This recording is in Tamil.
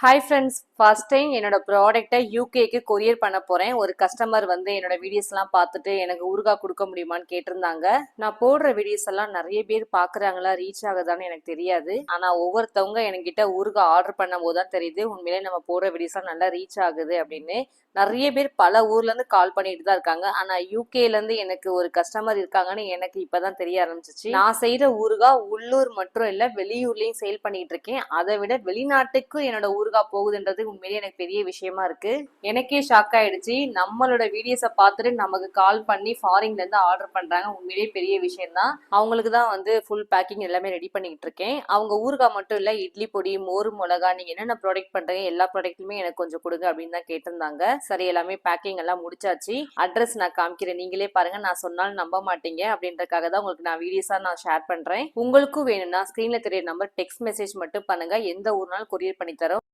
Hi friends, ஃபர்ஸ்ட் டைம் என்னோட ப்ராடக்ட்டை யூகேக்கு கொரியர் பண்ண போகிறேன் ஒரு கஸ்டமர் வந்து என்னோட வீடியோஸ்லாம் பார்த்துட்டு எனக்கு ஊறுகாய் கொடுக்க முடியுமான்னு கேட்டிருந்தாங்க. நான் போடுற வீடியோஸ் எல்லாம் நிறைய பேர் பார்க்குறாங்களா ரீச் ஆகுதான்னு எனக்கு தெரியாது. ஆனால் ஒவ்வொருத்தவங்க என்கிட்ட ஊருகா ஆர்டர் பண்ணும் போது தான் தெரியுது உண்மையிலே நம்ம போடுற வீடியோஸ்லாம் நல்லா ரீச் ஆகுது அப்படின்னு. நிறைய பேர் பல ஊர்லேருந்து கால் பண்ணிட்டு தான் இருக்காங்க. ஆனால் யூகேலேருந்து எனக்கு ஒரு கஸ்டமர் இருக்காங்கன்னு எனக்கு இப்போ தான் தெரிய ஆரம்பிச்சிச்சு. நான் செய்கிற ஊருகா உள்ளூர் மட்டும் இல்லை வெளியூர்லேயும் சேல் பண்ணிகிட்டு இருக்கேன். அதை விட வெளிநாட்டுக்கு என்னோட ஊருகா போகுதுன்றது உண்மையிலேயே எனக்கு பெரிய விஷயமா இருக்கு. எனக்கே ஷாக் ஆயிடுச்சு. நம்மளோட வீடியோஸை பார்த்துட்டு நமக்கு கால் பண்ணி ஃபாரின்ல இருந்து ஆர்டர் பண்றாங்க. உண்மையிலேயே பெரிய விஷயம் தான் அவங்களுக்கு தான் வந்து ஃபுல் பேக்கிங் எல்லாமே ரெடி பண்ணிக்கிட்டு இருக்கேன். அவங்க ஊறுகாய் மட்டும் இல்ல இட்லி பொடி மோர் மிளகா நீங்க என்னென்ன ப்ராடக்ட் பண்றீங்க எல்லா ப்ராடக்ட்டுமே எனக்கு கொஞ்சம் கொடுங்க அப்படின்னு தான் கேட்டிருந்தாங்க. சரி எல்லாமே பேக்கிங் எல்லாம் முடிச்சாச்சு. அட்ரஸ் நான் காமிக்கிறேன். நீங்களே பாருங்க. நான் சொன்னாலும் நம்ப மாட்டீங்க அப்படின்றக்காக தான் உங்களுக்கு நான் வீடியோஸா நான் ஷேர் பண்றேன். உங்களுக்கும் வேணும்னா ஸ்கிரீன்ல தெரிய நம்பர் டெக்ஸ்ட் மெசேஜ் மட்டும் பண்ணுங்க. எந்த ஊர்னாலும் கொரியர் பண்ணி தரோம்.